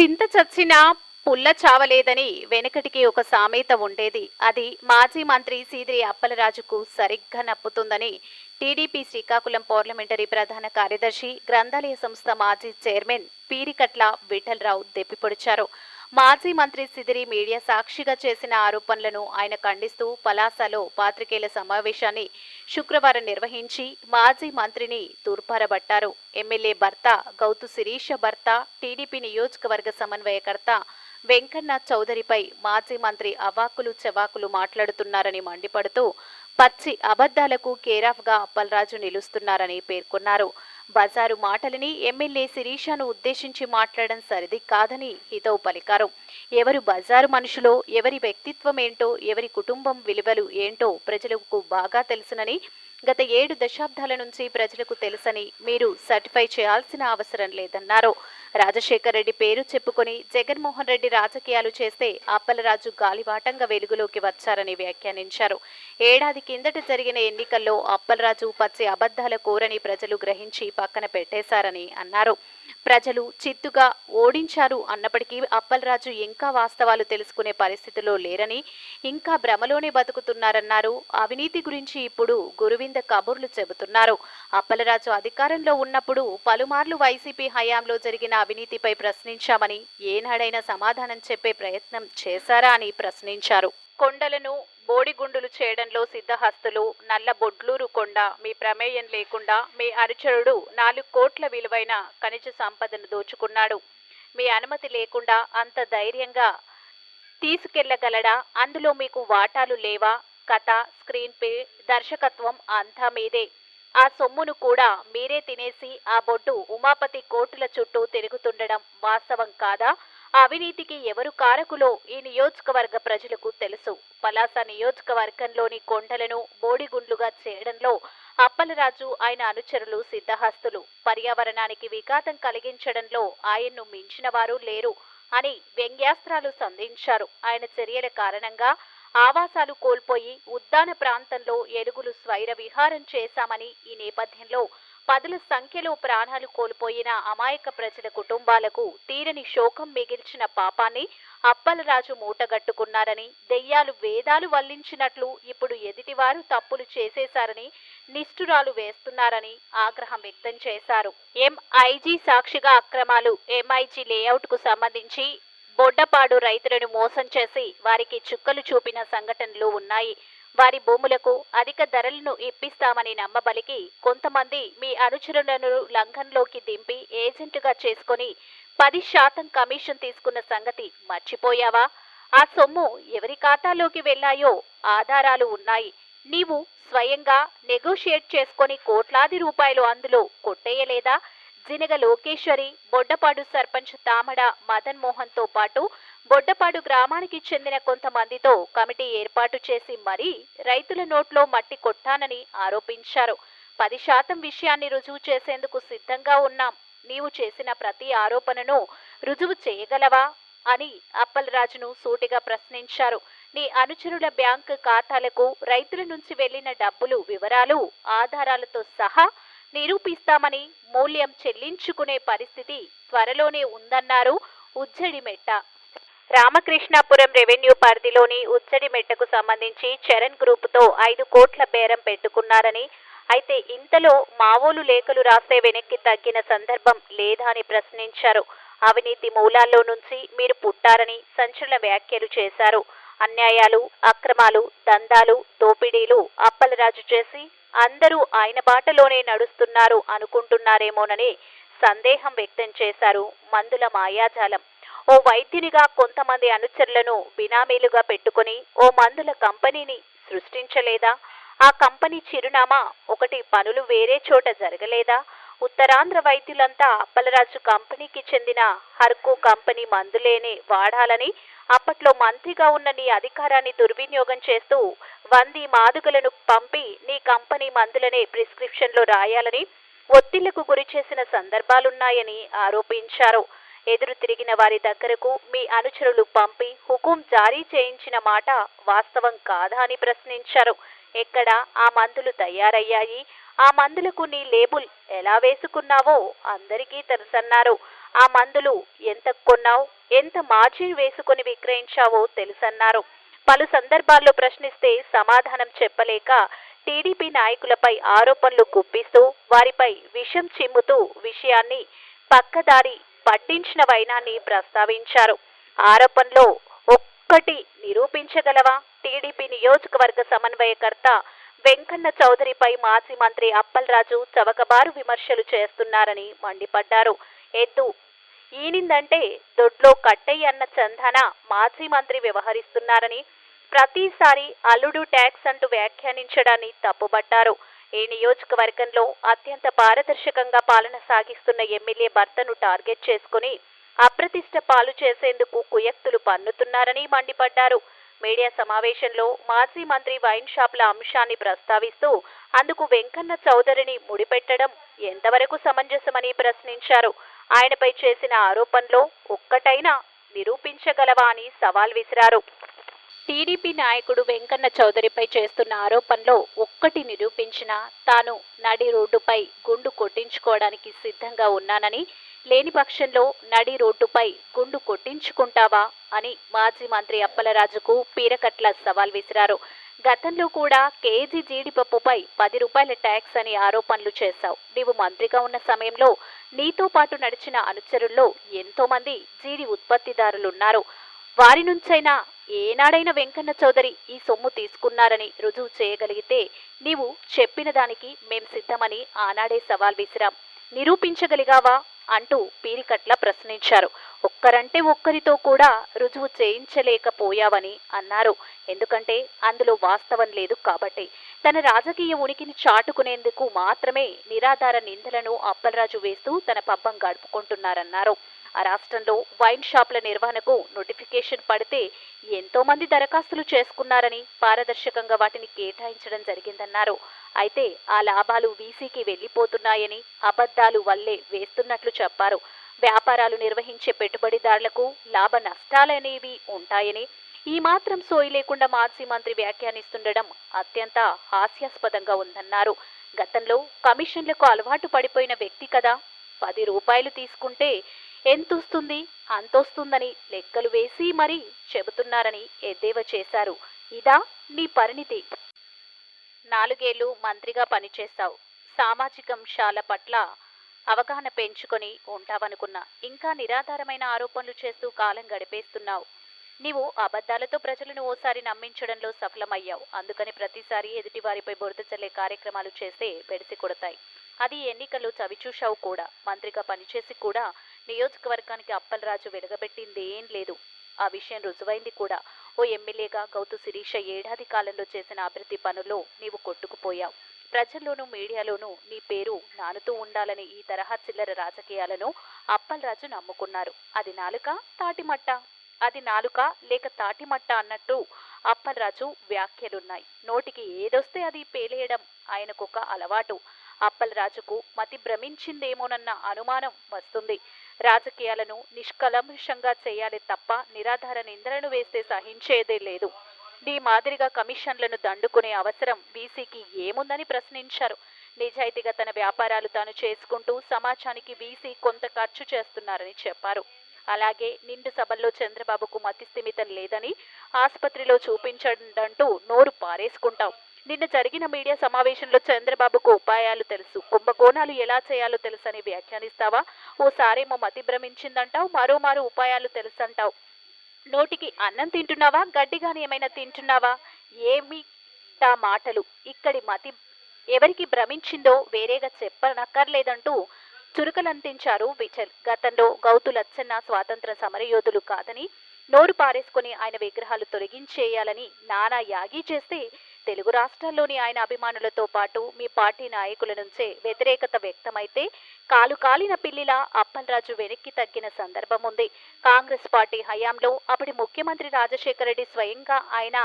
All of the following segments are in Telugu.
చింత చచ్చినా పుల్ల చావలేదని వెనకటికి ఒక సామెత ఉండేది. అది మాజీ మంత్రి సీదిరి అప్పలరాజుకు సరిగ్గా నప్పుతుందని టీడీపీ శ్రీకాకుళం పార్లమెంటరీ ప్రధాన కార్యదర్శి గ్రంథాలయ సంస్థ మాజీ చైర్మన్ పీరికట్ల విఠలరావు దెప్పిపొడిచారు. మాజీ మంత్రి సిదిరి మీడియా సాక్షిగా చేసిన ఆరోపణలను ఆయన ఖండిస్తూ పలాసలో పాత్రికేయుల సమావేశాన్ని శుక్రవారం నిర్వహించి మాజీ మంత్రిని తూర్పారబట్టారు. ఎమ్మెల్యే భర్త గౌతు శిరీష భర్త టీడీపీ నియోజకవర్గ సమన్వయకర్త వెంకన్న చౌదరిపై మాజీ మంత్రి అవాకులు చెవాకులు మాట్లాడుతున్నారని మండిపడుతూ పచ్చి అబద్ధాలకు కేరాఫ్గా అప్పలరాజు నిలుస్తున్నారని పేర్కొన్నారు. బజారు మాటలని ఎమ్మెల్యే శిరీషను ఉద్దేశించి మాట్లాడడం సరిది కాదని హితవు పలికారు. ఎవరు బజారు మనుషులో ఎవరి వ్యక్తిత్వం ఏంటో ఎవరి కుటుంబం విలువలు ఏంటో ప్రజలకు బాగా తెలుసునని గత ఏడు దశాబ్దాల నుంచి ప్రజలకు తెలుసని మీరు సర్టిఫై చేయాల్సిన అవసరం లేదన్నారు. రాజశేఖర్ రెడ్డి పేరు చెప్పుకొని జగన్మోహన్ రెడ్డి రాజకీయాలు చేస్తే అప్పలరాజు గాలివాటంగా వెలుగులోకి వచ్చారని వ్యాఖ్యానించారు. ఏడాది కిందట జరిగిన ఎన్నికల్లో అప్పలరాజు పచ్చి అబద్ధాల కోరని ప్రజలు గ్రహించి పక్కన పెట్టేశారని అన్నారు. ప్రజలు చిత్తుగా ఓడించారు అన్నప్పటికీ అప్పలరాజు ఇంకా వాస్తవాలు తెలుసుకునే పరిస్థితిలో లేరని ఇంకా భ్రమలోనే బతుకుతున్నారన్నారు. అవినీతి గురించి ఇప్పుడు గురువింద కబుర్లు చెబుతున్నారు. అప్పలరాజు అధికారంలో ఉన్నప్పుడు పలుమార్లు వైసీపీ హయాంలో జరిగిన అవినీతిపై ప్రశ్నించామని ఏనాడైనా సమాధానం చెప్పే ప్రయత్నం చేశారా అని ప్రశ్నించారు. కొండలను బోడిగుండులు చేయడంలో సిద్ధహస్తులు నల్ల బొడ్లూరు కొండ మీ ప్రమేయం లేకుండా మీ అనుచరుడు నాలుగు కోట్ల విలువైన ఖనిజ సంపదను దోచుకున్నాడు. మీ అనుమతి లేకుండా అంత ధైర్యంగా తీసుకెళ్ళగలడా? అందులో మీకు వాటాలు లేవా? కథ స్క్రీన్ పే దర్శకత్వం అంతా మీదే. ఆ సొమ్మును కూడా మీరే తినేసి ఆ బొడ్డు ఉమాపతి కోర్టుల చుట్టూ తిరుగుతుండడం వాస్తవం కాదా? అవినీతికి ఎవరు కారకులో? ఈ నియోజకవర్గ ప్రజలకు తెలుసు. పలాస నియోజకవర్గంలోని కొండలను బోడిగుండ్లుగా చేయడంలో అప్పలరాజు ఆయన అనుచరులు సిద్ధహస్తులు. పర్యావరణానికి విఘాతం కలిగించడంలో ఆయన్ను మించిన వారు లేరు అని వ్యంగ్యాస్త్రాలు సంధించారు. ఆయన చర్యల కారణంగా ఆవాసాలు కోల్పోయి ఉద్దాన ప్రాంతంలో ఎలుగులు స్వైర విహారం చేశామని ఈ నేపథ్యంలో పదుల సంఖ్యలో ప్రాణాలు కోల్పోయిన అమాయక ప్రజల కుటుంబాలకు తీరని శోకం మిగిల్చిన పాపాన్ని అప్పలరాజు మూటగట్టుకున్నారని దెయ్యాలు వేదాలు వల్లించినట్లు ఇప్పుడు ఎదుటివారు తప్పులు చేసేశారని నిష్ఠురాలు వేస్తున్నారని ఆగ్రహం వ్యక్తం చేశారు. ఎంఐజీ సాక్షిగా అక్రమాలు ఎంఐజీ లేఅవుట్కు సంబంధించి బొడ్డపాడు రైతులను మోసం చేసి వారికి చుక్కలు చూపిన సంఘటనలు ఉన్నాయి. వారి భూములకు అధిక ధరలను ఇప్పిస్తామని నమ్మబలికి కొంతమంది మీ అనుచరులను లంఘంలోకి దింపి ఏజెంటుగా చేసుకుని పది శాతం కమిషన్ తీసుకున్న సంగతి మర్చిపోయావా? ఆ సొమ్ము ఎవరి ఖాతాలోకి వెళ్ళాయో ఆధారాలు ఉన్నాయి. నీవు స్వయంగా నెగోషియేట్ చేసుకొని కోట్లాది రూపాయలు అందులో కొట్టేయలేదా? జినగ లోకేశ్వరి బొడ్డపాడు సర్పంచ్ తామడ మదన్ మోహన్తో పాటు బొడ్డపాడు గ్రామానికి చెందిన కొంతమందితో కమిటీ ఏర్పాటు చేసి మరీ రైతుల నోట్లో మట్టి కొట్టానని ఆరోపించారు. పది శాతం విషయాన్ని రుజువు చేసేందుకు సిద్ధంగా ఉన్నాం. నీవు చేసిన ప్రతి ఆరోపణను రుజువు చేయగలవా? అని అప్పలరాజును సూటిగా ప్రశ్నించారు. నీ అనుచరుల బ్యాంకు ఖాతాలకు రైతుల నుంచి వెళ్ళిన డబ్బులు వివరాలు ఆధారాలతో సహా నిరూపిస్తామని మూల్యం చెల్లించుకునే పరిస్థితి త్వరలోనే ఉందన్నారు ఉజ్జడిమెట్ట రామకృష్ణాపురం రెవెన్యూ పరిధిలోని ఉజ్జడిమెట్టకు సంబంధించి చరణ్ గ్రూపుతో ఐదు కోట్ల బేరం పెట్టుకున్నారని అయితే ఇంతలో మావోలు లేఖలు రాస్తే వెనక్కి తగ్గిన సందర్భం లేదా అని ప్రశ్నించారు. అవినీతి మూలాల్లో నుంచి మీరు పుట్టారని సంచలన వ్యాఖ్యలు చేశారు. అన్యాయాలు అక్రమాలు దందాలు దోపిడీలు అప్పలరాజు చేసి అందరూ ఆయన బాటలోనే నడుస్తున్నారు అనుకుంటున్నారేమోనని సందేహం వ్యక్తం చేశారు మందుల మాయాజాలం. ఓ వైద్యునిగా కొంతమంది అనుచరులను బినామీలుగా పెట్టుకుని ఓ మందుల కంపెనీని సృష్టించలేదా? ఆ కంపెనీ చిరునామా ఒకటి పనులు వేరే చోట జరగలేదా? ఉత్తరాంధ్ర వైద్యులంతా అప్పలరాజు కంపెనీకి చెందిన హర్కు కంపెనీ మందులేనే వాడాలని అప్పట్లో మంత్రిగా ఉన్న నీ అధికారాన్ని దుర్వినియోగం చేస్తూ వంది మాదుకలను పంపి నీ కంపెనీ మందులనే ప్రిస్క్రిప్షన్లో రాయాలని ఒత్తిళ్ళకు గురి చేసిన సందర్భాలున్నాయని ఆరోపించారు. ఎదురు తిరిగిన వారి దగ్గరకు మీ అనుచరులు పంపి హుకుం జారీ చేయించిన మాట వాస్తవం కాదా అని ప్రశ్నించారు. ఎక్కడ ఆ మందులు తయారయ్యాయి? ఆ మందులకు నీ లేబుల్ ఎలా వేసుకున్నావో అందరికీ తెలుసన్నారు. ఆ మందులు ఎంత కొన్నావు? ఎంత మార్జిన్ వేసుకొని విక్రయించావో తెలుసన్నారు. పలు సందర్భాల్లో ప్రశ్నిస్తే సమాధానం చెప్పలేక టీడీపీ నాయకులపై ఆరోపణలు గుప్పిస్తూ వారిపై విషం చిమ్ముతూ విషయాన్ని పక్కదారి పట్టించిన వైనాన్ని ప్రస్తావించారు. ఆరోపణలో ఒక్కటి నిరూపించగలవా? టీడీపీ నియోజకవర్గ సమన్వయకర్త వెంకన్న చౌదరిపై మాజీ మంత్రి అప్పలరాజు చవకబారు విమర్శలు చేస్తున్నారని మండిపడ్డారు. ఎద్దు ఈనిందంటే దొడ్లో కట్టయ్య అన్న చందన మాజీ మంత్రి వ్యవహరిస్తున్నారని ప్రతిసారి అల్లుడు ట్యాక్స్ అంటూ వ్యాఖ్యానించడాన్ని తప్పుబట్టారు. ఈ నియోజకవర్గంలో అత్యంత పారదర్శకంగా పాలన సాగిస్తున్న ఎమ్మెల్యే భర్తను టార్గెట్ చేసుకుని అప్రతిష్ట పాలు చేసేందుకు కుయక్తులు పన్నుతున్నారని మండిపడ్డారు. మీడియా సమావేశంలో మాజీ మంత్రి వైన్ షాప్ల అంశాన్ని ప్రస్తావిస్తూ అందుకు వెంకన్న చౌదరిని ముడిపెట్టడం ఎంతవరకు సమంజసమని ప్రశ్నించారు. ఆయనపై చేసిన ఆరోపణలో ఒక్కటైనా నిరూపించగలవా అని సవాల్ విసిరారు. టీడీపీ నాయకుడు వెంకన్న చౌదరిపై చేస్తున్న ఆరోపణలో ఒక్కటి నిరూపించినా తాను నడి రోడ్డుపై గుండు కొట్టించుకోవడానికి సిద్ధంగా ఉన్నానని లేని పక్షంలో నడి రోడ్డుపై గుండు కొట్టించుకుంటావా అని మాజీ మంత్రి అప్పలరాజుకు పీరకట్ల సవాల్ విసిరారు. గతంలో కూడా కేజీ జీడిపప్పుపై పది రూపాయల ట్యాక్స్ అని ఆరోపణలు చేశావు. నీవు మంత్రిగా ఉన్న సమయంలో నీతో పాటు నడిచిన అనుచరుల్లో ఎంతోమంది జీడి ఉత్పత్తిదారులున్నారు. వారి నుంచైనా ఏనాడైనా వెంకన్న చౌదరి ఈ సొమ్ము తీసుకున్నారని రుజువు చేయగలిగితే నీవు చెప్పిన దానికి మేం సిద్ధమని ఆనాడే సవాల్ విసిరాం. నిరూపించగలిగావా? అంటూ పీరికట్ల ప్రశ్నించారు. ఒక్కరంటే ఒక్కరితో కూడా రుజువు చేయించలేకపోయావని అన్నారు. ఎందుకంటే అందులో వాస్తవం లేదు కాబట్టి. తన రాజకీయ ఉనికిని చాటుకునేందుకు మాత్రమే నిరాధార నిందలను అప్పలరాజు వేస్తూ తన పబ్బం గడుపుకుంటున్నారన్నారు. ఆ రాష్ట్రంలో వైన్ షాపుల నిర్వహణకు నోటిఫికేషన్ పడితే ఎంతో మంది దరఖాస్తులు చేసుకున్నారని పారదర్శకంగా వాటిని కేటాయించడం జరిగిందన్నారు. అయితే ఆ లాభాలు వీసీకి వెళ్ళిపోతున్నాయని అబద్ధాలు వల్లే వేస్తున్నట్లు చెప్పారు. వ్యాపారాలు నిర్వహించే పెట్టుబడిదారులకు లాభ నష్టాలనేవి ఉంటాయని ఈ మాత్రం సోయి లేకుండా మాజీ మంత్రి వ్యాఖ్యానిస్తుండడం అత్యంత హాస్యాస్పదంగా ఉందన్నారు. గతంలో కమిషన్లకు అలవాటు పడిపోయిన వ్యక్తి కదా పది రూపాయలు తీసుకుంటే ఎంతొస్తుంది అంతొస్తుందని లెక్కలు వేసి మరీ చెబుతున్నారని ఎద్దేవా చేశారు. ఇదా నీ పరిణితి. నాలుగేళ్ళు మంత్రిగా పనిచేశావు. సామాజిక అంశాల పట్ల అవగాహన పెంచుకొని ఉంటావనుకున్నా. ఇంకా నిరాధారమైన ఆరోపణలు చేస్తూ కాలం గడిపేస్తున్నావు. నీవు అబద్ధాలతో ప్రజలను ఓసారి నమ్మించడంలో సఫలమయ్యావు. అందుకని ప్రతిసారి ఎదుటివారిపై బురద చల్లే కార్యక్రమాలు చేస్తే బెడిసి కొడతాయి. అది ఎన్నికలు చవిచూశావు కూడా. మంత్రిగా పనిచేసి కూడా నియోజకవర్గానికి అప్పలరాజు వెలగబెట్టిందేం లేదు. ఆ విషయం రుజువైంది కూడా. ఓ ఎమ్మెల్యేగా గౌతు శిరీష ఏడాది కాలంలో చేసిన అభివృద్ధి పనుల్లో నీవు కొట్టుకుపోయావు. ప్రజల్లోనూ మీడియాలోనూ నీ పేరు నానుతూ ఉండాలని ఈ తరహా చిల్లర రాజకీయాలను అప్పలరాజు నమ్ముకున్నారు. అది నాలుక తాటిమట్ట అది నాలుక లేక తాటిమట్ట అన్నట్టు అప్పలరాజు వ్యాఖ్యలున్నాయి. నోటికి ఏదొస్తే అది పేలేయడం ఆయనకొక అలవాటు. అప్పలరాజుకు మతి భ్రమించిందేమోనన్న అనుమానం వస్తుంది. రాజకీయాలను నిష్కలంషంగా చేయాలి తప్ప నిరాధార నిందలను వేస్తే సహించేదే లేదు. నీ మాదిరిగా కమిషన్లను దండుకునే అవసరం వీసీకి ఏముందని ప్రశ్నించారు. నిజాయితీగా తన వ్యాపారాలు తాను చేసుకుంటూ సమాజానికి వీసీ కొంత ఖర్చు చేస్తున్నారని చెప్పారు. అలాగే నిండు సభల్లో చంద్రబాబుకు మతిస్థిమితం లేదని ఆసుపత్రిలో చూపించడంటూ నోరు పారేసుకుంటావు. నిన్న జరిగిన మీడియా సమావేశంలో చంద్రబాబుకు ఉపాయాలు తెలుసు. కుంభకోణాలు ఎలా చేయాలో తెలుసని వ్యాఖ్యానిస్తావా? ఓసారేమో మతి భ్రమించిందంటావు మరోమారు ఉపాయాలు తెలుసంటావు. నోటికి అన్నం తింటున్నావా? గడ్డిగాని ఏమైనా తింటున్నావా? ఏమి తా మాటలు. ఇక్కడి మతి ఎవరికి భ్రమించిందో వేరేగా చెప్పనక్కర్లేదంటూ చురుకలంతించారు విఠల్. గతంలో గౌతు లచ్చన్న స్వాతంత్ర సమరయోధులు కాదని నోరు పారేసుకుని ఆయన విగ్రహాలు తొలగించేయాలని నానా యాగి చేస్తే తెలుగు రాష్ట్రాల్లోని ఆయన అభిమానులతో పాటు మీ పార్టీ నాయకుల నుంచే వ్యతిరేకత వ్యక్తమైతే కాలు కాలిన పిల్లిలా అప్పలరాజు వెనక్కి తగ్గిన సందర్భం ఉంది. కాంగ్రెస్ పార్టీ హయాంలో అప్పటి ముఖ్యమంత్రి రాజశేఖర రెడ్డి స్వయంగా ఆయన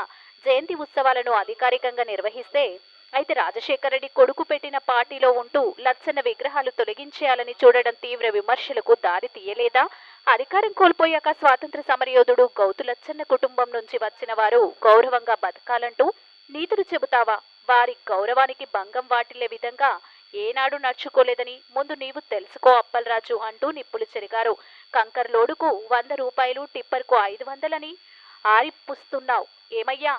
జయంతి ఉత్సవాలను అధికారికంగా నిర్వహిస్తే అయితే రాజశేఖర రెడ్డి కొడుకు పెట్టిన పార్టీలో ఉంటూ లచ్చన్న విగ్రహాలు తొలగించేయాలని చూడడం తీవ్ర విమర్శలకు దారి తీయలేదా? అధికారం కోల్పోయాక స్వాతంత్ర సమరయోధుడు గౌతు లచ్చన్న కుటుంబం నుంచి వచ్చిన వారు గౌరవంగా బతకాలంటూ నీతులు చెబుతావా? వారి గౌరవానికి భంగం వాటిల్లే విధంగా ఏనాడు నడుచుకోలేదని ముందు నీవు తెలుసుకో అప్పలరాజు అంటూ నిప్పులు చెరిగారు. కంకర్ లోడుకు వంద రూపాయలు టిప్పర్కు ఐదు వందలని ఆరిపుస్తున్నావు. ఏమయ్యా?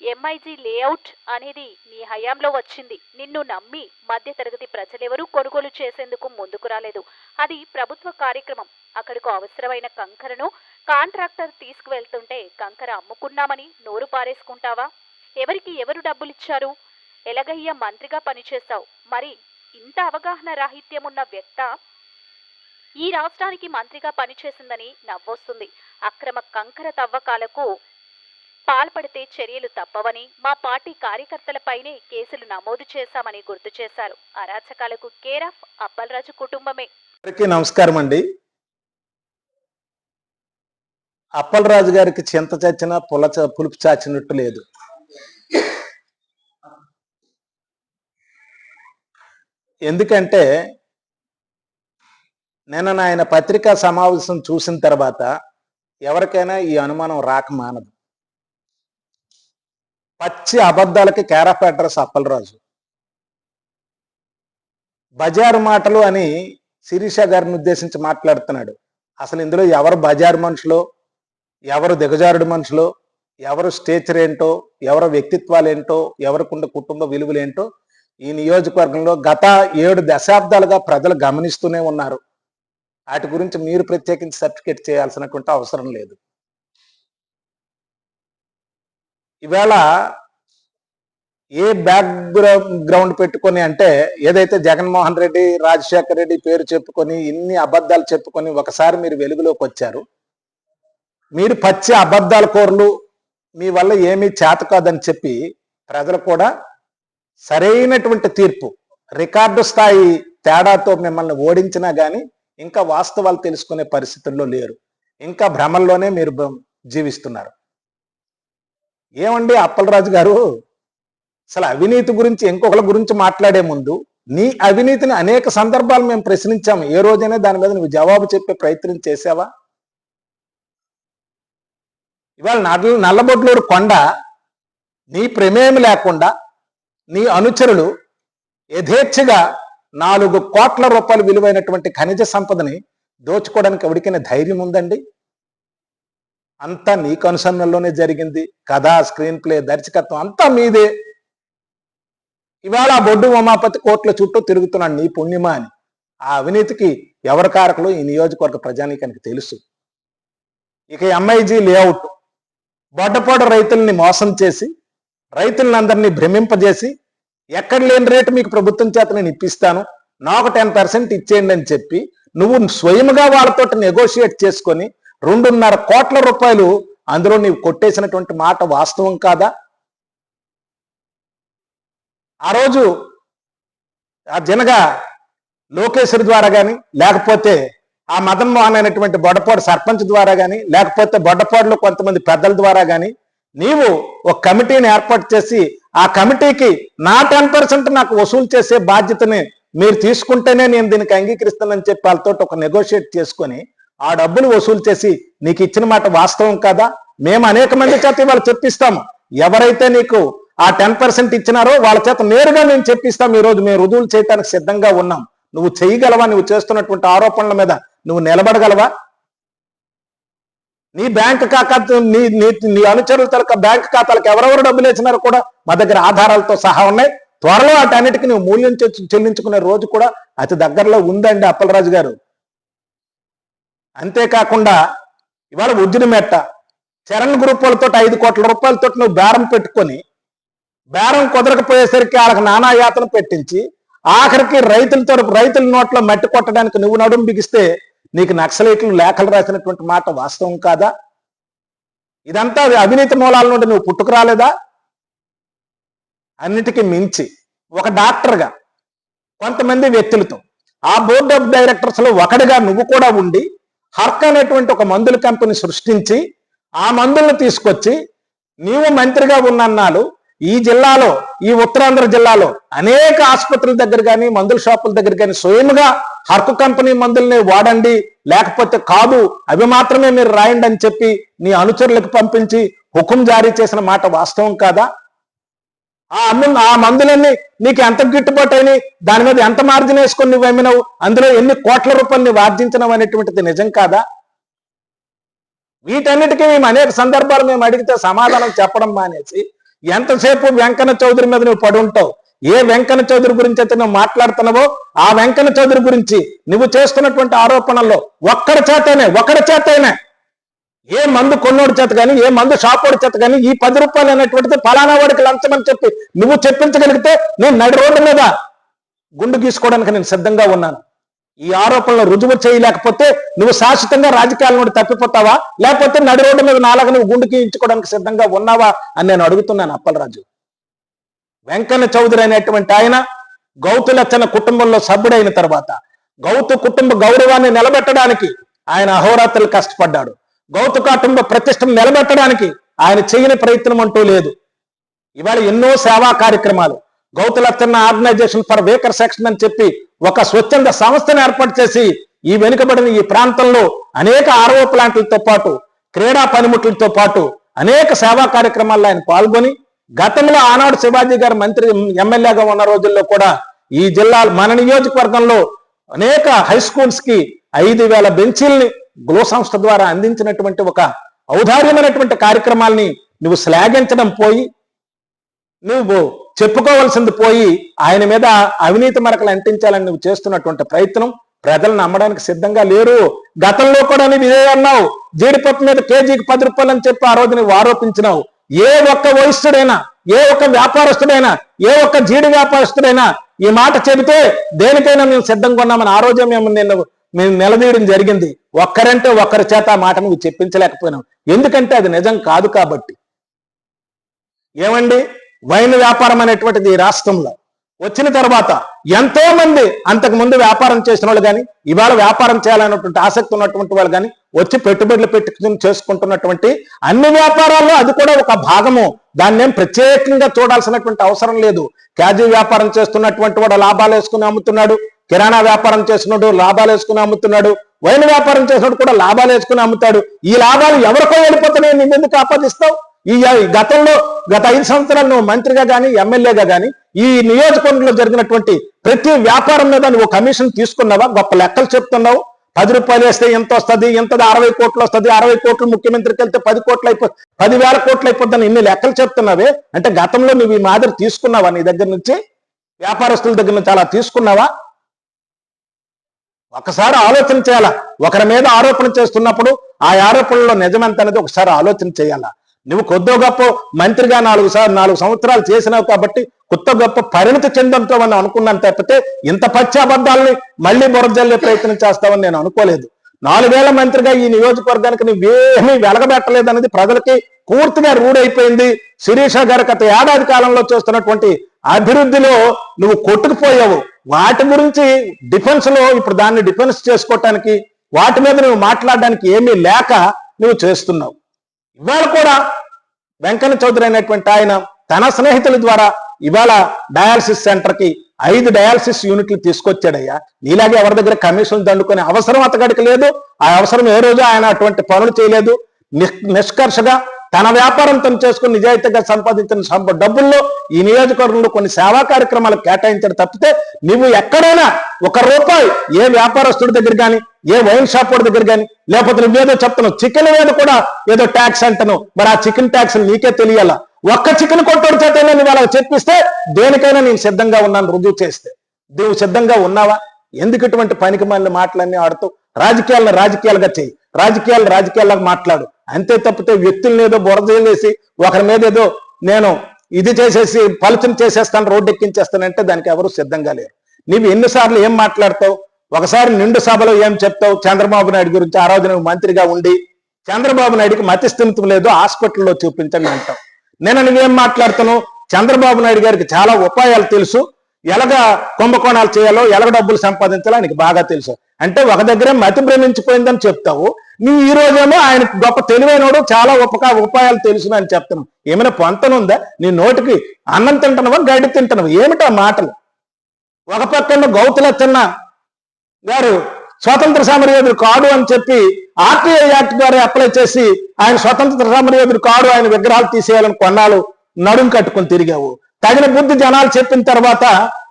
ఎంఐజీ లేఅవుట్ అనేది నీ హయాంలో వచ్చింది. నిన్ను నమ్మి మధ్యతరగతి ప్రజలెవరూ కొనుగోలు చేసేందుకు ముందుకు రాలేదు. అది ప్రభుత్వ కార్యక్రమం. అక్కడకు అవసరమైన కంకరను కాంట్రాక్టర్ తీసుకువెళ్తుంటే కంకర అమ్ముకున్నామని నోరు పారేసుకుంటావా? ఎవరికి ఎవరు డబ్బులిచ్చారు? ఎలగయ్య మంత్రిగా పనిచేశావు? మరి ఇంత అవగాహన రాహిత్యం ఉన్న వ్యక్త? ఈ రాష్ట్రానికి మంత్రిగా పనిచేసిందని నవ్వొస్తుంది. అక్రమ కంకర తవ్వకాలకు పాల్పడితే చర్యలు తప్పవని మా పార్టీ కార్యకర్తలపైనే కేసులు నమోదు చేశామని గుర్తు చేశారు. అరాచకాలకు కేరఫ్ అప్పలరాజు కుటుంబమే. నమస్కారం అండి. అప్పలరాజు గారికి చింత చచ్చిన పుల పులుపు చాచినట్టు లేదు. ఎందుకంటే నిన్న ఆయన పత్రికా సమావేశం చూసిన తర్వాత ఎవరికైనా ఈ అనుమానం రాక మానదు. పచ్చి అబద్ధాలకి క్యారఫ్ అడ్రస్ అప్పలరాజు. బజారు మాటలు అని శిరీష గారిని ఉద్దేశించి మాట్లాడుతున్నాడు. అసలు ఇందులో ఎవరు బజారు మనుషులు ఎవరు దిగజారుడు మనుషులు ఎవరు స్టేచర్ ఏంటో ఎవరు వ్యక్తిత్వాలు ఏంటో ఎవరికుండే కుటుంబ విలువలు ఏంటో ఈ నియోజకవర్గంలో గత ఏడు దశాబ్దాలుగా ప్రజలు గమనిస్తూనే ఉన్నారు. వాటి గురించి మీరు ప్రత్యేకించి సర్టిఫికేట్ చేయాల్సినటువంటి అవసరం లేదు. ఈవేళ ఏ బ్యాక్ గ్రౌండ్ పెట్టుకొని అంటే ఏదైతే జగన్మోహన్ రెడ్డి రాజశేఖర్ రెడ్డి పేరు చెప్పుకొని ఇన్ని అబద్ధాలు చెప్పుకొని ఒకసారి మీరు వెలుగులోకి వచ్చారు. మీరు పచ్చి అబద్ధాల కోర్లు మీ వల్ల ఏమీ చేత కాదని చెప్పి ప్రజలు కూడా సరైనటువంటి తీర్పు. రికార్డు స్థాయి తేడాతో మిమ్మల్ని ఓడించినా కానీ ఇంకా వాస్తవాలు తెలుసుకునే పరిస్థితుల్లో లేరు. ఇంకా భ్రమల్లోనే మీరు జీవిస్తున్నారు. ఏమండి అప్పలరాజు గారు? అసలు అవినీతి గురించి ఇంకొకరి గురించి మాట్లాడే ముందు నీ అవినీతిని అనేక సందర్భాలు మేము ప్రశ్నించాము. ఏ రోజైనా దాని మీద నువ్వు జవాబు చెప్పే ప్రయత్నం చేసావా? ఇవాళ నల్ల నల్లబొడ్లూరు కొండ నీ ప్రమేయం లేకుండా నీ అనుచరులు యథేచ్ఛగా నాలుగు కోట్ల రూపాయలు విలువైనటువంటి ఖనిజ సంపదని దోచుకోవడానికి ఎవరికైనా ధైర్యం ఉందండి? అంతా నీ అనుసరణలోనే జరిగింది. కథ స్క్రీన్ ప్లే దర్శకత్వం అంతా మీదే. ఇవాళ బొడ్డు ఉమాపతి కోట్ల చుట్టూ తిరుగుతున్నాడు నీ పుణ్యమా అని. ఆ అవినీతికి ఎవరి కారకులు? ఈ నియోజకవర్గ ప్రజానీకానికి తెలుసు. ఇక ఎంఐజీ లేఅవుట్. బొడ్డపోడ రైతుల్ని మోసం చేసి రైతులందరినీ భ్రమింపజేసి ఎక్కడ లేని రేటు మీకు ప్రభుత్వం చేత నేను ఇప్పిస్తాను. నాకు టెన్ పర్సెంట్ ఇచ్చేయండి అని చెప్పి నువ్వు స్వయంగా వాళ్ళతో నెగోషియేట్ చేసుకొని రెండున్నర కోట్ల రూపాయలు అందులో నీవు కొట్టేసినటువంటి మాట వాస్తవం కాదా? ఆ రోజు ఆ జనగా లోకేశ్వరి ద్వారా కానీ లేకపోతే ఆ మదన్ మోహన్ అయినటువంటి బొడపాడు సర్పంచ్ ద్వారా కానీ లేకపోతే బొడ్డపాడులో కొంతమంది పెద్దల ద్వారా కానీ నీవు ఒక కమిటీని ఏర్పాటు చేసి ఆ కమిటీకి నా టెన్ పర్సెంట్ నాకు వసూలు చేసే బాధ్యతని మీరు తీసుకుంటేనే నేను దీనికి అంగీకరిస్తానని చెప్పి వాళ్ళతో ఒక నెగోషియేట్ చేసుకొని ఆ డబ్బులు వసూలు చేసి నీకు ఇచ్చిన మాట వాస్తవం కాదా? మేము అనేక మంది చేత ఇవాళ చెప్పిస్తాము ఎవరైతే నీకు ఆ టెన్ పర్సెంట్ ఇచ్చినారో వాళ్ళ చేత నేరుగా మేము చెప్పిస్తాం. ఈరోజు మేము రుజువులు చేయడానికి సిద్ధంగా ఉన్నాం. నువ్వు చేయగలవా? నువ్వు చేస్తున్నటువంటి ఆరోపణల మీద నువ్వు నిలబడగలవా? నీ బ్యాంక్ ఖాతా నీ నీ నీ అనుచరుల తరక బ్యాంక్ ఖాతాలకు ఎవరెవరు డబ్బులు వేసినారో కూడా మా దగ్గర ఆధారాలతో సహా ఉన్నాయి. త్వరలో వాటన్నిటికీ నువ్వు మూల్యం చెల్లించుకునే రోజు కూడా అతి దగ్గరలో ఉందండి అప్పలరాజు గారు. అంతేకాకుండా ఇవాళ ఉజ్జుని చరణ్ గ్రూప్ వాళ్ళతో ఐదు కోట్ల రూపాయలతో నువ్వు బేరం పెట్టుకొని బేరం కుదరకపోయేసరికి వాళ్ళకి నానా యాతన పెట్టించి ఆఖరికి రైతులతో రైతుల నోట్లో మట్టి కొట్టడానికి నువ్వు నడుము బిగిస్తే నీకు నక్సలైట్లు లేఖలు రాసినటువంటి మాట వాస్తవం కాదా? ఇదంతా అవినీతి మూలాల నుండి నువ్వు పుట్టుకు రాలేదా? అన్నిటికీ మించి ఒక డాక్టర్గా కొంతమంది వ్యక్తులతో ఆ బోర్డ్ ఆఫ్ డైరెక్టర్స్లో ఒకటిగా నువ్వు కూడా ఉండి హర్క్ అనేటువంటి ఒక మందుల కంపెనీ సృష్టించి ఆ మందులను తీసుకొచ్చి నీవు మంత్రిగా ఉన్నన్నాళ్ళు ఈ జిల్లాలో ఈ ఉత్తరాంధ్ర జిల్లాలో అనేక ఆసుపత్రుల దగ్గర కానీ మందుల షాపుల దగ్గర కానీ స్వయంగా హర్కు కంపెనీ మందుల్ని వాడండి లేకపోతే కాదు అవి మాత్రమే మీరు రాయండి అని చెప్పి నీ అనుచరులకు పంపించి హుకుం జారీ చేసిన మాట వాస్తవం కాదా? ఆ అమ్ము ఆ మందులన్నీ నీకు ఎంత గిట్టుబాటు అయినాయి? దాని మీద ఎంత మార్జిన్ వేసుకొని నువ్వు అమ్మినావు? అందులో ఎన్ని కోట్ల రూపాయలు నువ్వు ఆర్జించినావు అనేటువంటిది నిజం కాదా? వీటన్నిటికీ మేము అనేక సందర్భాలు మేము అడిగితే సమాధానం చెప్పడం మానేసి ఎంతసేపు వెంకన్న చౌదరి మీద నువ్వు పడుంటావు? ఏ వెంకన్న చౌదరి గురించి అయితే నువ్వు మాట్లాడుతున్నావో ఆ వెంకన్న చౌదరి గురించి నువ్వు చేస్తున్నటువంటి ఆరోపణల్లో ఒక్కడి చేతనే ఒకడి చేతనే ఏ మందు కొన్నోడి చేత కానీ ఏ మందు షాపోడి చేత కానీ ఈ పది రూపాయలు అనేటువంటిది ఫలానా వాడికి లంచమని చెప్పి నువ్వు చెప్పించగలిగితే నేను నడి రోడ్డు మీద గుండు గీసుకోవడానికి నేను సిద్ధంగా ఉన్నాను. ఈ ఆరోపణలు రుజువు చేయలేకపోతే నువ్వు శాశ్వతంగా రాజకీయాల నుండి తప్పిపోతావా? లేకపోతే నడి రోడ్డు మీద నాలుగు నువ్వు గుండు గీయించుకోవడానికి సిద్ధంగా ఉన్నావా అని నేను అడుగుతున్నాను అప్పలరాజు. వెంకన్న చౌదరి అనేటువంటి ఆయన గౌతులచ్చన కుటుంబంలో సభ్యుడైన తర్వాత గౌతు కుటుంబ గౌరవాన్ని నిలబెట్టడానికి ఆయన అహోరాత్రులు కష్టపడ్డాడు. గౌతు కుటుంబ ప్రతిష్టను నిలబెట్టడానికి ఆయన చేయని ప్రయత్నం అంటూ లేదు. ఇవాళ ఎన్నో సేవా కార్యక్రమాలు. Gouthu Latchanna organisation for weaker section అని చెప్పి ఒక స్వచ్ఛంద సంస్థను ఏర్పాటు చేసి ఈ వెనుకబడిన ఈ ప్రాంతంలో అనేక ఆర్ఓ ప్లాంట్లతో పాటు క్రీడా పనిముట్లతో పాటు అనేక సేవా కార్యక్రమాల్లో ఆయన పాల్గొని గతంలో ఆనాడు శివాజీ గారు మంత్రి ఎమ్మెల్యేగా ఉన్న రోజుల్లో కూడా ఈ జిల్లా మన నియోజకవర్గంలో అనేక హై స్కూల్స్కి ఐదు వేల బెంచీల్ని గ్లో సంస్థ ద్వారా అందించినటువంటి ఒక ఔదార్యమైనటువంటి కార్యక్రమాల్ని నువ్వు శ్లాఘించడం పోయి నువ్వు చెప్పుకోవాల్సింది పోయి ఆయన మీద అవినీతి మరకలు అంటించాలని నువ్వు చేస్తున్నటువంటి ప్రయత్నం ప్రజలు నమ్మడానికి సిద్ధంగా లేరు. గతంలో కూడా నువ్వు ఇదే అన్నావు. జీడిపప్పు మీద కేజీకి పది రూపాయలు అని చెప్పి ఆ రోజు నువ్వు ఆరోపించినావు. ఏ ఒక్క వయస్సుడైనా ఏ ఒక్క వ్యాపారస్తుడైనా ఏ ఒక్క జీడి వ్యాపారస్తుడైనా ఈ మాట చెబితే దేనికైనా మేము సిద్ధంగా ఉన్నామని ఆ రోజే మేము నిన్న మేము నిలదీయడం జరిగింది. ఒక్కరంటే ఒక్కరి చేత ఆ మాట చెప్పించలేకపోయినాం. ఎందుకంటే అది నిజం కాదు కాబట్టి. ఏమండి? వైన్ వ్యాపారం అనేటువంటిది ఈ రాష్ట్రంలో. వచ్చిన తర్వాత ఎంతో మంది అంతకు ముందు వ్యాపారం చేసిన వాళ్ళు కానీ ఇవాళ వ్యాపారం చేయాలన్నటువంటి ఆసక్తి ఉన్నటువంటి వాళ్ళు కానీ వచ్చి పెట్టుబడులు పెట్టుకుని చేసుకుంటున్నటువంటి అన్ని వ్యాపారాల్లో అది కూడా ఒక భాగము. దాన్ని ఏం ప్రత్యేకంగా చూడాల్సినటువంటి అవసరం లేదు. క్యాజీ వ్యాపారం చేస్తున్నటువంటి వాడు లాభాలు వేసుకుని అమ్ముతున్నాడు. కిరాణా వ్యాపారం చేసినోడు లాభాలు వేసుకుని అమ్ముతున్నాడు. వైన్ వ్యాపారం చేసినోడు కూడా లాభాలు వేసుకుని అమ్ముతాడు. ఈ లాభాలు ఎవరికో వెళ్ళిపోతున్నాయి. నేను ఎందుకు ఆపాదిస్తావు? ఈ ఈ గతంలో గత ఐదు సంవత్సరాలు నువ్వు మంత్రిగా కానీ ఎమ్మెల్యేగా కానీ ఈ నియోజకవర్గంలో జరిగినటువంటి ప్రతి వ్యాపారం మీద నువ్వు కమిషన్ తీసుకున్నావా? గొప్ప లెక్కలు చెప్తున్నావు. పది రూపాయలు వేస్తే ఎంత వస్తుంది? ఎంత అరవై కోట్లు వస్తుంది? అరవై కోట్లు ముఖ్యమంత్రికి వెళ్తే పది కోట్లు అయిపో పదివేల కోట్లు అయిపోద్దని ఇన్ని లెక్కలు చెప్తున్నావే? అంటే గతంలో నువ్వు ఈ మాదిరి తీసుకున్నావా నీ దగ్గర నుంచి? వ్యాపారస్తుల దగ్గర నుంచి అలా తీసుకున్నావా? ఒకసారి ఆలోచన చేయాలా? ఒకరి మీద ఆరోపణ చేస్తున్నప్పుడు ఆ ఆరోపణలో నిజమెంత అనేది ఒకసారి ఆలోచన చేయాలా? నువ్వు కొద్దో గొప్ప మంత్రిగా నాలుగు సార్ నాలుగు సంవత్సరాలు చేసినావు కాబట్టి కొత్త గొప్ప పరిణతి చెందంతో అని అనుకున్నాను తప్పితే ఇంత పచ్చాబద్ధాలని మళ్ళీ బురజల్లే ప్రయత్నం చేస్తావని నేను అనుకోలేదు. నాలుగేళ్ళ మంత్రిగా ఈ నియోజకవర్గానికి నువ్వేమీ వెలగబెట్టలేదు అనేది ప్రజలకి పూర్తిగా రూడైపోయింది. శిరీష గారు గత ఏడాది కాలంలో చేస్తున్నటువంటి అభివృద్ధిలో నువ్వు కొట్టుకుపోయావు. వాటి గురించి డిఫెన్స్లో ఇప్పుడు దాన్ని డిఫెన్స్ చేసుకోవటానికి వాటి మీద నువ్వు మాట్లాడడానికి ఏమీ లేక నువ్వు చేస్తున్నావు. ఇవాళ కూడా వెంకన్న చౌదరి అనేటువంటి ఆయన తన స్నేహితుల ద్వారా ఇవాళ డయాలసిస్ సెంటర్కి ఐదు డయాలసిస్ యూనిట్లు తీసుకొచ్చాడయ్యా. నీలాగే ఎవరి దగ్గర కమిషన్లు దండుకునే అవసరం అతగడికి లేదు. ఆ అవసరం ఏ రోజు ఆయన అటువంటి పనులు చేయలేదు. నిష్- నిష్కర్షగా తన వ్యాపారం తను చేసుకుని నిజాయితీగా సంపాదించిన సంప డబ్బుల్లో ఈ నియోజకవర్గంలో కొన్ని సేవా కార్యక్రమాలు కేటాయించడం తప్పితే నువ్వు ఎక్కడైనా ఒక రూపాయి ఏ వ్యాపారస్తుడి దగ్గర కానీ ఏ వైన్ షాప్ వాడి దగ్గర కానీ లేకపోతే నువ్వేదో చెప్తున్నావు చికెన్ మీద కూడా ఏదో ట్యాక్స్ అంటను మరి ఆ చికెన్ ట్యాక్స్ నీకే తెలియాలా? ఒక్క చికెన్ కొట్టోడి చేతనే నువ్వు అలా చెప్పిస్తే దేనికైనా నేను సిద్ధంగా ఉన్నాను రుజువు చేస్తే. నువ్వు సిద్ధంగా ఉన్నావా? ఎందుకు ఇటువంటి పనికి మాలిన మాటలన్నీ ఆడుతూ రాజకీయాలను రాజకీయాలుగా చేయి రాజకీయాలు రాజకీయాల్లాగా మాట్లాడు. అంతే తప్పితే వ్యక్తుల్ని ఏదో బురదేసి ఒకరి మీద ఏదో నేను ఇది చేసేసి ఫలితం చేసేస్తాను రోడ్డు ఎక్కించేస్తానంటే దానికి ఎవరు సిద్ధంగా లేరు. నీవు ఎన్నిసార్లు ఏం మాట్లాడతావు? ఒకసారి నిండు సభలో ఏం చెప్తావు? చంద్రబాబు నాయుడు గురించి ఆ రోజు నువ్వు మంత్రిగా ఉండి చంద్రబాబు నాయుడికి మతిస్థిమితం లేదు హాస్పిటల్లో చూపించండి అంటావు. నేను నువ్వేం మాట్లాడుతున్నావు? చంద్రబాబు నాయుడు గారికి చాలా ఉపాయాలు తెలుసు. ఎలాగ కుంభకోణాలు చేయాలో ఎలాగ డబ్బులు సంపాదించాలో ఆయనకి బాగా తెలుసు. అంటే ఒక దగ్గరే మతి భ్రమించిపోయిందని చెప్తావు. నీ ఈ రోజేమో ఆయన గొప్ప తెలివైనోడు చాలా ఉపకా ఉపాయాలు తెలుసు అని చెప్తున్నావు. ఏమైనా పొంతనుందా? నీ నోటికి అన్నం తింటున్నావా గడ్డి తింటున్నావు? ఏమిటా మాటలు? ఒక పక్కన గౌతులచ్చన్న గారు స్వతంత్ర సమరయోధుడు కాడు అని చెప్పి ఆర్టీఐ యాక్ట్ ద్వారా అప్లై చేసి ఆయన స్వతంత్ర సమరయోధుడు కాడు ఆయన విగ్రహాలు తీసేయాలని కొన్నాళ్ళు నడుం కట్టుకొని తిరిగావు. తగిన బుద్ధి జనాలు చెప్పిన తర్వాత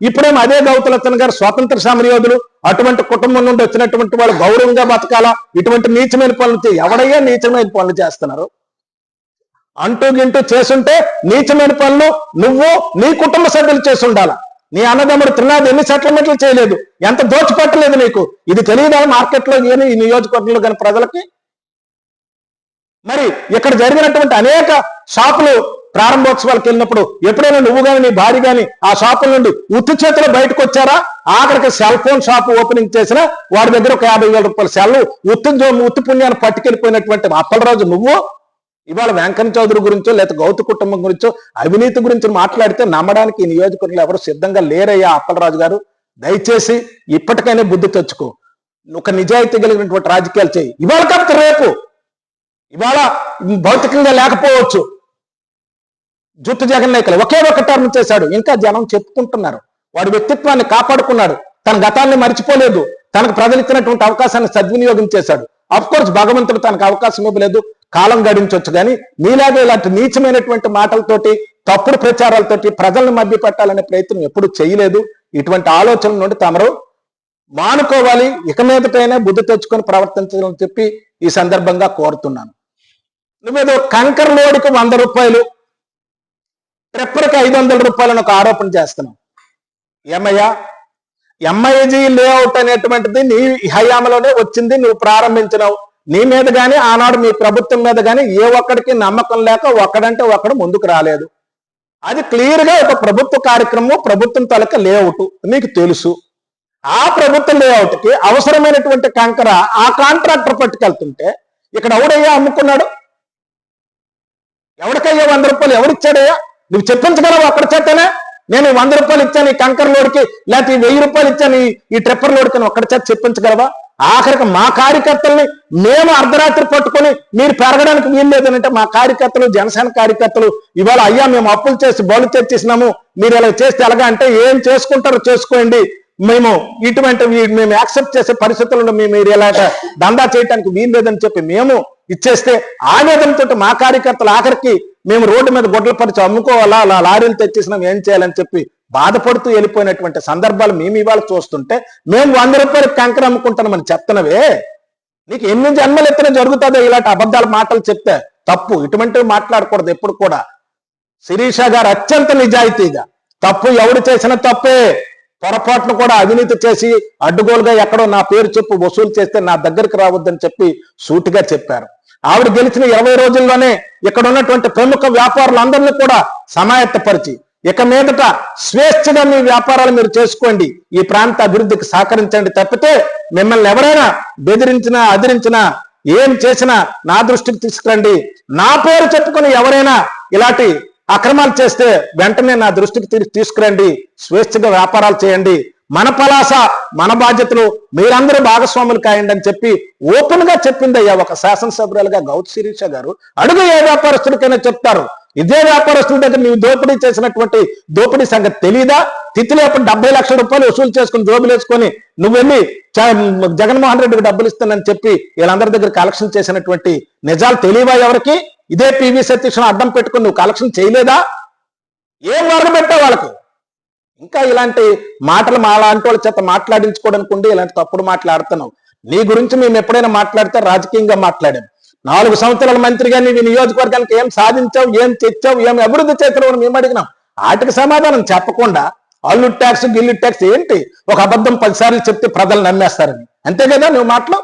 ఇప్పుడేమో అదే గౌతలతన్ గారు స్వాతంత్ర సమరయోధులు అటువంటి కుటుంబం నుండి వచ్చినటువంటి వాళ్ళు గౌరవంగా బతకాలా? ఇటువంటి నీచమైన పనులు ఎవడయ్యా నీచమైన పనులు చేస్తున్నారు? అంటూ గింటూ చేసుంటే నీచమైన పనులు నువ్వు నీ కుటుంబ సభ్యులు చేసి ఉండాలా నీ అన్నదమ్ముడు త్రినాథ్ ఎన్ని సెటిల్మెంట్లు చేయలేదు ఎంత దోచిపెట్టలేదు నీకు? ఇది తెలియదా మార్కెట్లో ఏమి ఈ నియోజకవర్గంలో కానీ ప్రజలకి? మరి ఇక్కడ జరిగినటువంటి అనేక షాపులు ప్రారంభోత్సవాలకు వెళ్ళినప్పుడు ఎప్పుడైనా నువ్వు కానీ నీ భార్య కానీ ఆ షాపుల నుండి ఉత్తి చేతిలో బయటకు వచ్చారా? ఆఖరికి సెల్ ఫోన్ షాప్ ఓపెనింగ్ చేసినా వాడి దగ్గర ఒక యాభై వేల రూపాయల సెల్లు ఉత్తి జో- ఉత్తి పుణ్యాన్ని పట్టుకెళ్ళిపోయినటువంటి అప్పలరాజు నువ్వు? ఇవాళ వెంకన్న చౌదరి గురించో లేదా గౌతు కుటుంబం గురించో అవినీతి గురించి మాట్లాడితే నమ్మడానికి ఈ నియోజకవర్గంలో ఎవరు సిద్ధంగా లేరయ్యా అప్పలరాజు గారు? దయచేసి ఇప్పటికైనా బుద్ధి తెచ్చుకో. ఒక నిజాయితీ కలిగినటువంటి రాజకీయాలు చేయి. ఇవాళ కాకపోతే రేపు. ఇవాళ భౌతికంగా లేకపోవచ్చు. జుట్టు జగన్ నాయకులు ఒకే ఒక టర్మ్ చేశాడు. ఇంకా జనం చెప్పుకుంటున్నారు. వాడి వ్యక్తిత్వాన్ని కాపాడుకున్నాడు. తన గతాన్ని మర్చిపోలేదు. తనకు ప్రజలిచ్చినటువంటి అవకాశాన్ని సద్వినియోగం చేశాడు. అఫ్ కోర్స్ భగవంతుడు తనకు అవకాశం ఇవ్వలేదు. కాలం గడించవచ్చు కానీ మీలాగే ఇలాంటి నీచమైనటువంటి మాటలతోటి తప్పుడు ప్రచారాలతోటి ప్రజలను మభ్య పెట్టాలనే ప్రయత్నం ఎప్పుడు చేయలేదు. ఇటువంటి ఆలోచన నుండి తమరు మానుకోవాలి. ఇక మీదటైనా బుద్ధి తెచ్చుకొని ప్రవర్తించాలని చెప్పి ఈ సందర్భంగా కోరుతున్నాను. నువ్వేదో కంకర్ లోడుకు వంద రూపాయలు ట్రిప్పర్కి ఐదు వందల రూపాయలను ఒక ఆరోపణ చేస్తున్నాం. ఏమయ్యా? ఎంఐజీ లేఅవుట్ అనేటువంటిది నీ హయాంలోనే వచ్చింది నువ్వు ప్రారంభించినావు. నీ మీద కానీ ఆనాడు మీ ప్రభుత్వం మీద కానీ ఏ ఒక్కడికి నమ్మకం లేక ఒక్కడంటే ఒక్కడు ముందుకు రాలేదు. అది క్లియర్గా ఒక ప్రభుత్వ కార్యక్రమం ప్రభుత్వం తలక లేఅవుట్ నీకు తెలుసు. ఆ ప్రభుత్వ లేఅవుట్కి అవసరమైనటువంటి కంకర ఆ కాంట్రాక్టర్ పట్టుకెళ్తుంటే ఇక్కడ ఎవడయ్యా అమ్ముకున్నాడు? ఎవరికయ్యా వంద రూపాయలు ఎవరిచ్చాడయ్యా నువ్వు చెప్పించగలవు అక్కడ చేతనే? నేను వంద రూపాయలు ఇచ్చాను ఈ కంకర్ లోడ్కి లేకపోతే ఈ వెయ్యి రూపాయలు ఇచ్చాను ఈ- ట్రిప్పర్ లోడ్కి అని ఒక్కడ చేత చెప్పించగలవా? ఆఖరికి మా కార్యకర్తల్ని మేము అర్ధరాత్రి పట్టుకొని మీరు పెరగడానికి వీలు లేదనంటే మా కార్యకర్తలు జనసేన కార్యకర్తలు ఇవాళ అయ్యా మేము అప్పులు చేసి బౌలు తెచ్చేసినాము మీరు ఇలా చేస్తే ఎలాగా అంటే ఏం చేసుకుంటారో చేసుకోండి. మేము ఇటువంటి మేము యాక్సెప్ట్ చేసే పరిస్థితుల్లో మేము మీరు ఇలాగ దందా చేయడానికి వీలు లేదని చెప్పి మేము ఇచ్చేస్తే ఆవేదనతో మా కార్యకర్తలు ఆఖరికి మేము రోడ్డు మీద గొడ్ల పరిచి అమ్ముకోవాలా? అలా లారీలు తెచ్చేసినాం ఏం చేయాలని చెప్పి బాధపడుతూ వెళ్ళిపోయినటువంటి సందర్భాలు మేము ఇవాళ చూస్తుంటే మేము వంద రూపాయలకి కంకర అమ్ముకుంటామని చెప్తున్నవే? నీకు ఎన్ని జన్మలు ఎత్తున జరుగుతుందో ఇలాంటి అబద్ధాల మాటలు చెప్తే తప్పు. ఇటువంటివి మాట్లాడకూడదు ఎప్పుడు కూడా. శిరీష గారు అత్యంత నిజాయితీగా తప్పు ఎవడు చేసిన తప్పే. పొరపాటును కూడా అవినీతి చేసి అడ్డుగోలుగా ఎక్కడో నా పేరు చెప్పు వసూలు చేస్తే నా దగ్గరికి రావద్దని చెప్పి సూటిగా చెప్పారు. ఆవిడ గెలిచిన ఇరవై రోజుల్లోనే ఇక్కడ ఉన్నటువంటి ప్రముఖ వ్యాపారులందరినీ కూడా సమాయత్తపరిచి ఇక మీదట స్వేచ్ఛగా మీ వ్యాపారాలు మీరు చేసుకోండి ఈ ప్రాంత అభివృద్ధికి సహకరించండి తప్పితే మిమ్మల్ని ఎవరైనా బెదిరించినా అదిరించినా ఏం చేసినా నా దృష్టికి తీసుకురండి. నా పేరు చెప్పుకుని ఎవరైనా ఇలాంటి అక్రమాలు చేస్తే వెంటనే నా దృష్టికి తీసుకురండి. స్వేచ్ఛగా వ్యాపారాలు చేయండి. మన పలాస మన బాధ్యతలు మీరందరూ భాగస్వాములు కాయండి అని చెప్పి ఓపెన్గా చెప్పింది అయ్యా ఒక శాసనసభ్యులుగా గౌత్ శిరీష గారు. అడుగు ఏ వ్యాపారస్తుడికైనా చెప్తారు. ఇదే వ్యాపారస్తుల దగ్గర నీవు దోపిడీ చేసినటువంటి దోపిడీ సంగతి తెలీదా? తిథిలో అప్పుడు డెబ్బై లక్షల రూపాయలు వసూలు చేసుకుని జోబులు వేసుకొని జగన్మోహన్ రెడ్డికి డబ్బులు ఇస్తానని చెప్పి వీళ్ళందరి దగ్గర కలెక్షన్ చేసినటువంటి నిజాలు తెలియవా ఎవరికి? ఇదే పివి సతీష్ను అడ్డం పెట్టుకుని నువ్వు కలెక్షన్ చేయలేదా? ఏం మార్గం పెట్టావు వాళ్ళకి? ఇంకా ఇలాంటి మాటలు మా లాంటి వాళ్ళ చేత మాట్లాడించుకోవడానికి ఉండి ఇలాంటి తప్పుడు మాట్లాడుతున్నావు నీ గురించి మేము ఎప్పుడైనా మాట్లాడితే రాజకీయంగా మాట్లాడాం. నాలుగు సంవత్సరాల మంత్రిగా నీవు నియోజకవర్గానికి ఏం సాధించావు ఏం తెచ్చావు ఏం అభివృద్ధి చేతిలో అని మేము అడిగినాం. వాటికి సమాధానం చెప్పకుండా అల్లు ట్యాక్స్ గిల్లు ట్యాక్స్ ఏంటి? ఒక అబద్ధం పదిసార్లు చెప్తే ప్రజలు నమ్మేస్తారని. అంతే కదా నువ్వు మాటలు?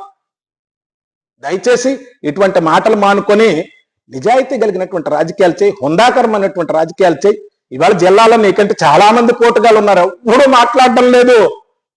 దయచేసి ఇటువంటి మాటలు మానుకొని నిజాయితీ కలిగినటువంటి రాజకీయాలు చేయి హుందాకరమైనటువంటి రాజకీయాలు చేయి. ఇవాళ జిల్లాలో నీకంటే చాలా మంది పోటుగాళ్ళు ఉన్నారు. ఎవడు మాట్లాడడం లేదు.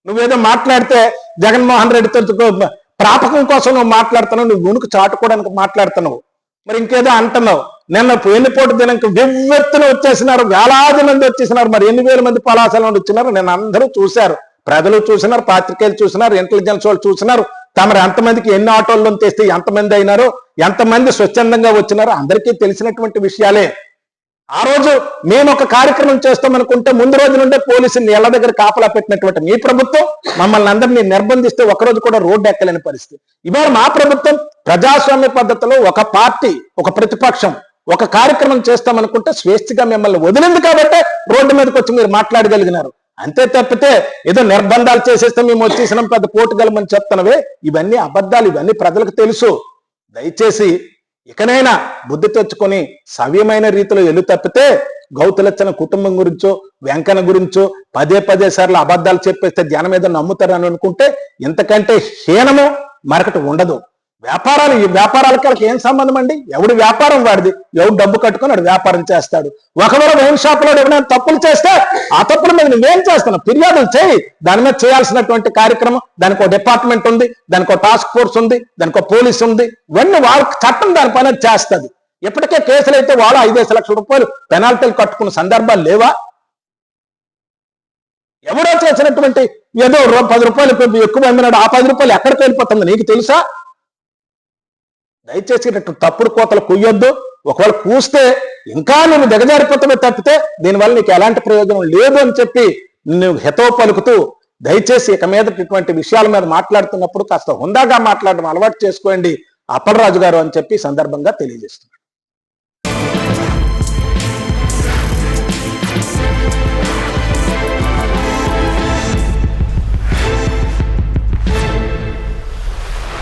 నువ్వేదో మాట్లాడితే జగన్మోహన్ రెడ్డితో ప్రాపకం కోసం నువ్వు మాట్లాడుతున్నావు నువ్వు ఉనికి చాటుకోవడానికి మాట్లాడుతున్నావు. మరి ఇంకేదో అంటున్నావు. నిన్న ఎన్నిపోటు దినంకి వివ్వెత్తున వచ్చేసినారు వేలాది మంది వచ్చేసినారు. మరి ఎన్ని వేల మంది పలాసాల నుండి వచ్చినారు? నేను అందరూ చూశారు. ప్రజలు చూసినారు పాత్రికేయులు చూసినారు ఇంటెలిజెన్స్ వాళ్ళు చూసినారు. తమరు ఎంతమందికి ఎన్ని ఆటోల్లో తెస్తే ఎంతమంది అయినారో? ఎంతమంది స్వచ్ఛందంగా వచ్చినారో? అందరికీ తెలిసినటువంటి విషయాలే. ఆ రోజు మేము ఒక కార్యక్రమం చేస్తాం అనుకుంటే ముందు రోజు నుండే పోలీసులు ఇళ్ళ దగ్గర కాపలా పెట్టినటువంటి మీ ప్రభుత్వం మమ్మల్ని అందరినీ నిర్బంధిస్తే ఒకరోజు కూడా రోడ్డు ఎక్కలేని పరిస్థితి. ఇవాళ మా ప్రభుత్వం ప్రజాస్వామ్య పద్ధతిలో ఒక పార్టీ ఒక ప్రతిపక్షం ఒక కార్యక్రమం చేస్తాం అనుకుంటే స్వేచ్ఛగా మిమ్మల్ని వదిలింది కాబట్టి రోడ్డు మీదకి వచ్చి మీరు మాట్లాడగలిగినారు. అంతే తప్పితే ఏదో నిర్బంధాలు చేసేస్తే మేము వచ్చేసినాం పెద్ద పోటుగలమని చెప్తున్నవే. ఇవన్నీ అబద్ధాలు ఇవన్నీ ప్రజలకు తెలుసు. దయచేసి ఇకనైనా బుద్ధి తెచ్చుకొని సవ్యమైన రీతిలో ఎల్లు తప్పితే గౌతులచ్చన కుటుంబం గురించో వెంకన్న గురించో పదే పదే సార్లు అబద్ధాలు చెప్పేస్తే ధ్యానం మీద నమ్ముతారని అనుకుంటే ఇంతకంటే హీనము మరొకటి ఉండదు. వ్యాపారాలు ఈ వ్యాపారాలకి వాళ్ళకి ఏం సంబంధం అండి? ఎవడు వ్యాపారం వాడిది? ఎవడు డబ్బు కట్టుకొని వాడు వ్యాపారం చేస్తాడు. ఒకవేళ వైన్ షాప్లో ఎవరైనా తప్పులు చేస్తే ఆ తప్పుల మీద నువ్వేం చేస్తున్నావు ఫిర్యాదులు చేయి. దాని మీద చేయాల్సినటువంటి కార్యక్రమం దానికి ఒక డిపార్ట్మెంట్ ఉంది దానికి ఒక టాస్క్ ఫోర్స్ ఉంది దానికి ఒక పోలీస్ ఉంది. ఇవన్నీ వాళ్ళకి చట్టం దాని పైన చేస్తుంది. ఇప్పటికే కేసులు అయితే వాళ్ళు ఐదేసి లక్షల రూపాయలు పెనాల్టీలు కట్టుకున్న సందర్భాలు లేవా? ఎవడో చేసినటువంటి ఏదో పది రూపాయలు ఎక్కువ అమ్మినాడు ఆ పది రూపాయలు ఎక్కడికి వెళ్ళిపోతుంది నీకు తెలుసా? దయచేసి ఇటు తప్పుడు కోతలు కుయ్యొద్దు. ఒకవేళ కూస్తే ఇంకా నువ్వు దిగజారిపోతామే తప్పితే దీనివల్ల నీకు ఎలాంటి ప్రయోజనం లేదు అని చెప్పి నువ్వు హితవు పలుకుతూ దయచేసి ఇక మీద ఇటువంటి విషయాల మీద మాట్లాడుతున్నప్పుడు కాస్త హుందాగా మాట్లాడడం అలవాటు చేసుకోండి అప్పలరాజు గారు అని చెప్పి సందర్భంగా తెలియజేస్తున్నాడు